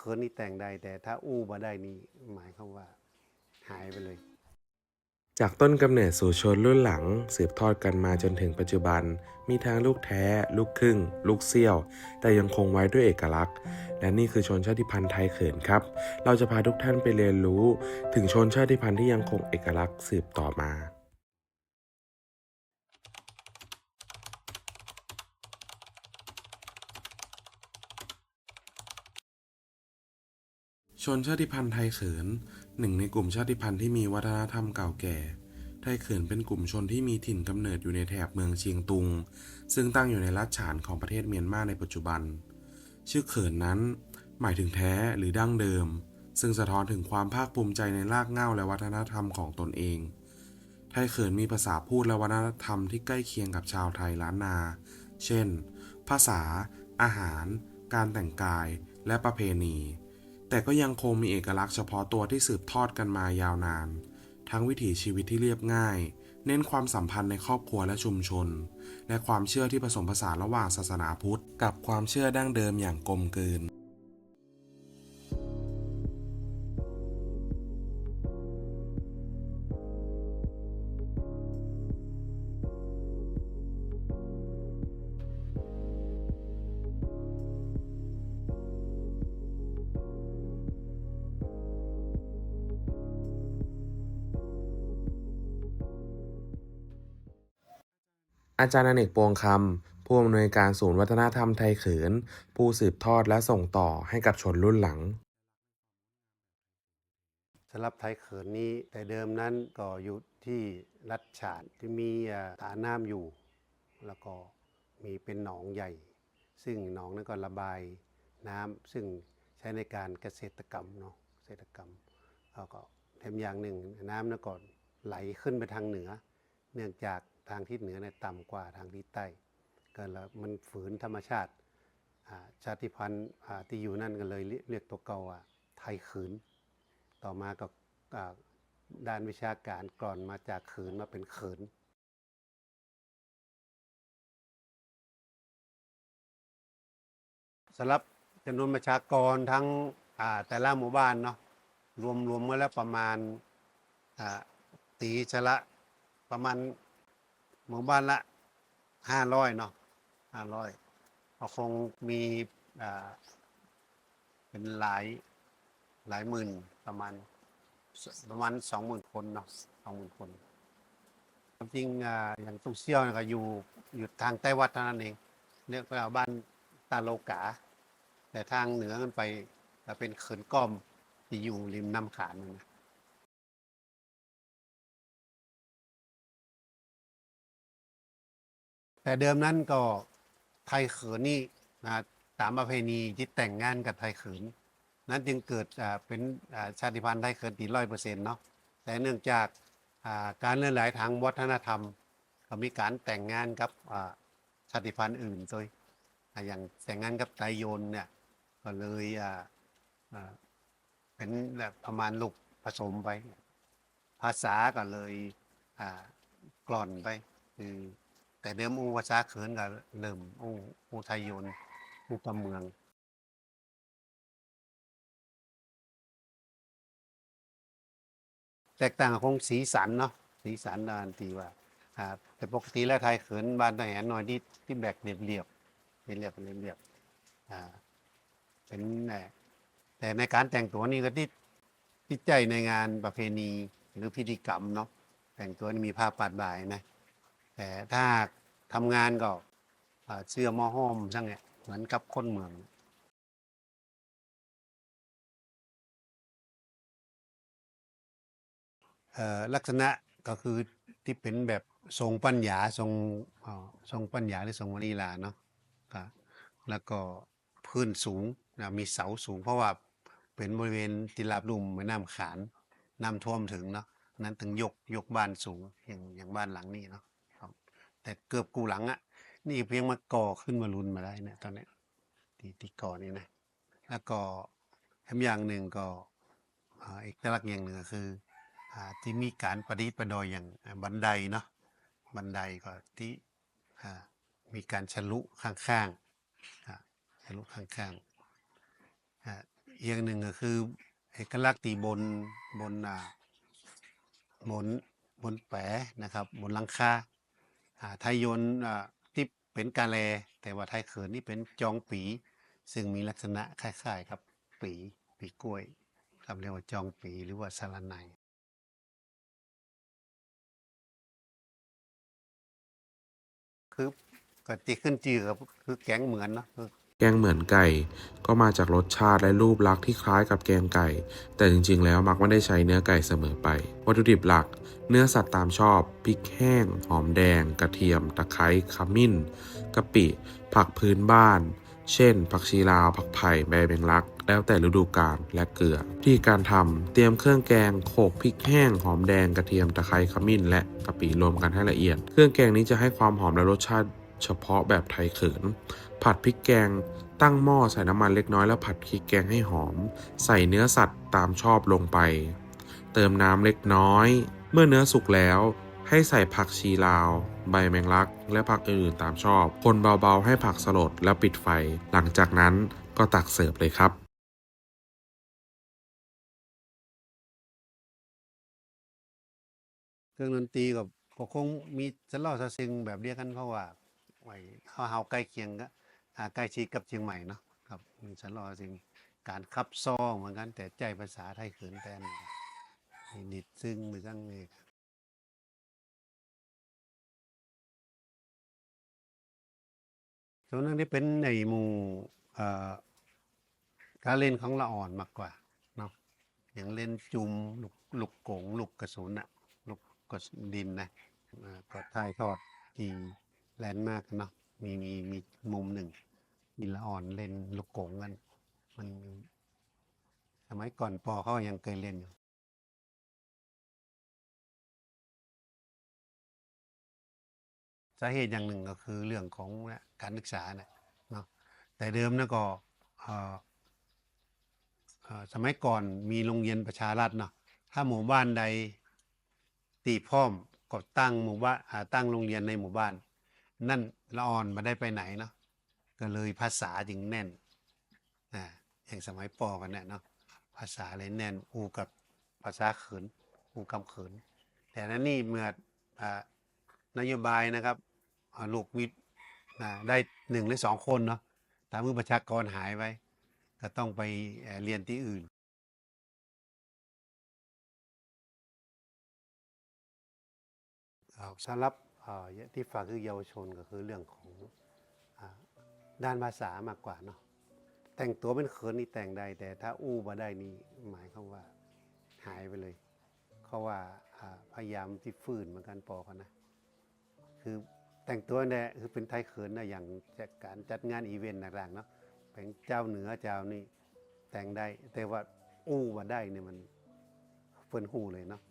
เขินนี่แต่งได้แต่ถ้าอู้มาได้นี่หมายความว่าหายไปเลย จากต้นกำเนิดสู่ชนรุ่นหลัง สืบทอดกันมาจนถึงปัจจุบัน มีทั้งลูกแท้ ลูกครึ่ง ลูกเซี่ยว แต่ยังคงไว้ด้วยเอกลักษณ์ และนี่คือชนชาติพันธุ์ไทยเขินครับ เราจะพาทุกท่านไปเรียนรู้ ถึงชนชาติพันธุ์ที่ยังคงเอกลักษณ์สืบต่อมา ชนชาติพันธุ์ไทยเขินหนึ่งในกลุ่มชาติพันธุ์ที่มีวัฒนธรรมเก่าแก่ ไทยเขินเป็นกลุ่มชนที่มีถิ่นกำเนิดอยู่ในแถบเมืองเชียงตุง ซึ่งตั้งอยู่ในรัฐฉานของประเทศเมียนมาในปัจจุบัน ชื่อเขินนั้น หมายถึงแท้หรือดั้งเดิม ซึ่งสะท้อนถึงความภาคภูมิใจในรากเหง้าและวัฒนธรรมของตนเอง ไทยเขินมีภาษาพูดและวัฒนธรรมที่ใกล้เคียงกับชาวไทยล้านนา เช่น ภาษา อาหาร การแต่งกาย และประเพณี แต่ก็ยังคงมีเอกลักษณ์เฉพาะตัวที่สืบทอดกันมายาวนาน ทั้งวิถีชีวิตที่เรียบง่าย เน้นความสัมพันธ์ในครอบครัวและชุมชน และความเชื่อที่ผสมผสานระหว่างศาสนาพุทธ กับความเชื่อดั้งเดิมอย่างกลมกลืน อาจารย์อเนกปวงคำผู้อำนวยการศูนย์วัฒนธรรมไทยเขิน ผู้สืบทอดและส่งต่อให้กับชนรุ่นหลังสำหรับไทยเขินนี้แต่เดิมนั้นก็อยู่ที่รัฐฉานที่มีอ่าตาน้ำอยู่ แล้วก็มีเป็นหนองใหญ่ ซึ่งหนองนั้นก็ระบายน้ำซึ่งใช้ในการเกษตรกรรมเนาะเกษตรกรรมแล้วก็แถมอย่างหนึ่งน้ำนั้นก็ไหลขึ้นไปทางเหนือ เนื่องจาก ทางทิศเหนือเนี่ยต่ำกว่าทางทิศใต้ก็แล้วมันฝืนธรรมชาติชาติพันธุ์ที่อยู่นั่นก็เลยเรียกตัวเก่าว่าไทยขืน ต่อมาก็ด้านวิชาการกร่อนมาจากขืนมาเป็นเขินสำหรับจำนวนประชากรทั้งแต่ละหมู่บ้านเนาะรวมรวมมาแล้วประมาณตีชะละประมาณ หมู่บ้านละห้าร้อยเนาะห้าร้อยก็คงมีอ่าเป็นหลายหลายหมื่นประมาณประมาณสองหมื่นคนเนาะสองหมื่นคนความจริงอ่าอย่างตุกเซี่ยวเนี่ยก็อยู่อยู่ทางใต้วัดเท่านั้นเองเรียกว่าบ้านตาโลกา แต่ทางเหนือกันไปจะเป็นเขินก้อมที่อยู่ริมน้ำขานนะ แต่เดิมนั้นก็ไทยเขินนี่นะตามประเพณีที่แต่งงานกับไทยเขิน นั้นจึงเกิดเป็นชาติพันธุ์ไทยเขินตีร้อยเปอร์เซ็นต์เนาะแต่เนื่องจากการเลื่อนไหลทางวัฒนธรรมก็มีการแต่งงานกับชาติพันธุ์อื่นโดยอะอย่างแต่งงานกับไตรโยนเนี่ยก็เลยเป็นแบบประมาณลูกผสมไป ภาษาก็เลยกล่อนไปคือ แต่เดิมอูภาษาเขินก็เริ่มอูอูไทยโยนอูตะเมืองแตกต่างกับคงสีสันเนาะสีสันดานทีว่าอ่าแต่ปกติแล้วไทยเขินบ้านทหารหน่อยที่ที่แบกเรียบๆเป็นเรียบเป็นเรียบเป็นเอ่แต่ในการแต่งตัวนี่ก็ที่ที่ใจในงานประเพณีหรือพิธีกรรมเนาะแต่งตัวนี่มีผ้าปาดบ่ายนะ แต่ถ้าทำงานก็เสื้อมอห้อมช่างเนี่ยเหมือนกับคนเมืองเอ่อลักษณะก็คือที่เป็นแบบทรงปัญญาทรงทรงปัญญาหรือทรงวลีลาเนาะแล้วก็พื้นสูงนะมีเสาสูง เพราะว่าเป็นบริเวณที่ราบลุ่มแม่น้ำขานน้ำท่วมถึงเนาะนั้นถึงยกยกบ้านสูงอย่างอย่างบ้านหลังนี้เนาะ แต่เกือบกูหลังอะนี่เพียงมาก่อขึ้นมารุนมาได้เนะตอนนี้ที่ที่ก่อนี่นะ แล้วก็แถมอย่างหนึ่งก็อ่าเอกลักษณ์อย่างหนึ่งก็คืออที่มีการประดิษฐ์ประดอยอย่างบันไดเนาะบันไดก็ที่มีการฉลุข้างๆอ่าฉลุข้างๆอีกอย่างหนึ่งก็คือเอกลักษณ์ตีบนบนอ่าบนบนแปะนะครับ บนหลังคา ไทยยนที่เป็นกาแล แต่ว่าไทยเขินนี่เป็นจองปี ซึ่งมีลักษณะคล้ายๆครับปีปีกล้วยครับเรียกว่าจองปีหรือว่าสาระไนคือก็ติขึ้นจือกับคือแกงเหมือนเนาะคือ แกงเหมือนไก่ ก็มาจากรสชาติและรูปลักษณ์ที่คล้ายกับแกงไก่ แต่จริงๆ แล้วมักไม่ได้ใช้เนื้อไก่เสมอไป วัตถุดิบหลัก เนื้อสัตว์ตามชอบพริกแห้ง หอมแดง กระเทียม ตะไคร้ขมิ้นกะปิ ผักพื้นบ้าน เช่น ผักชีลาว ผักไผ่ใบแมงลัก แล้วแต่ฤดูกาลและเกลือ ที่การทำเตรียมเครื่องแกงโขลกพริกแห้ง หอมแดงกระเทียมตะไคร้ขมิ้น และกะปิรวมกันให้ละเอียด เครื่องแกงนี้จะให้ความหอมและรสชาติ เฉพาะแบบไทยเขิน ผัดพริกแกง ตั้งหม้อใส่น้ำมันเล็กน้อยแล้วผัดพริกแกงให้หอม ใส่เนื้อสัตว์ตามชอบลงไป เติมน้ำเล็กน้อย เมื่อเนื้อสุกแล้วให้ใส่ผักชีลาว ใบแมงลัก และผักอื่นๆตามชอบ คนเบาๆให้ผักสลดแล้วปิดไฟ หลังจากนั้นก็ตักเสิร์ฟเลยครับเครื่องดนตรีก็ก็คงมีสลอสะซิงแบบเดียวกันเพราะว่า ไว้เฮาเฮาใกล้เคียงก็อ่าใกล้ชิดกับเชียงใหม่เนาะครับมีสลอสะซิงการขับซ้อเหมือนกัน แต่ใจภาษาไทยเขินแทนนิดซึ่งมือกังเอกส่วนนั้นที่เป็นในหมู่การเล่นของละอ่อนมากกว่าเนาะอย่างเล่นจุมลูกลูกกงลูกกระสุนอะลูกกดดินนะก็ถ่ายทอดที แลนด์มากเนาะมีมีมีมุมหนึ่งมีละอ่อนเล่นลูกโกงกันมัน สมัยก่อนปอเขายังเคยเล่นอยู่สาเหตุอย่างหนึ่งก็คือเรื่องของการศึกษานะเนาะแต่เดิมนะก็สมัยก่อนมีโรงเรียนประชารัฐเนาะถ้าหมู่บ้านใดตีพร้อมก็ตั้งหมู่บ้านตั้งโรงเรียนในหมู่บ้าน นั่นละอ่อนมาได้ไปไหนเนาะก็เลยภาษาจึงแน่นอ่าอย่างสมัยปอกันเนี่ยเนาะภาษาเลยแน่นอูกับภาษาเขินอูกำเขิน แต่นั้นนี่เมื่ออ่านโยบายนะครับลูกวิทย์ได้หนึ่งหรือสองคนเนาะตามมือประชากรหายไปก็ต้องไปเรียนที่อื่นอ่าสำหรับ ที่ฝากคือเยาวชนก็คือเรื่องของอด้านภาษามากกว่าเนาะแต่งตัวเป็นเขินนี่แต่งได้ แต่ถ้าอู้มาได้นี่หมายความว่าหายไปเลยเขาว่าพยายามที่ฝืนเหมือนกันปอกันนะคือแต่งตัวเนี่ยคือเป็นไทยเขินนะอย่างจากการจัดงานอีเวนต์ต่างๆเนาะเป็นเจ้าเหนือเจ้านี่แต่งได้ แต่ว่าอู้มาได้เนี่ยมันเฟินหูเลยเนาะ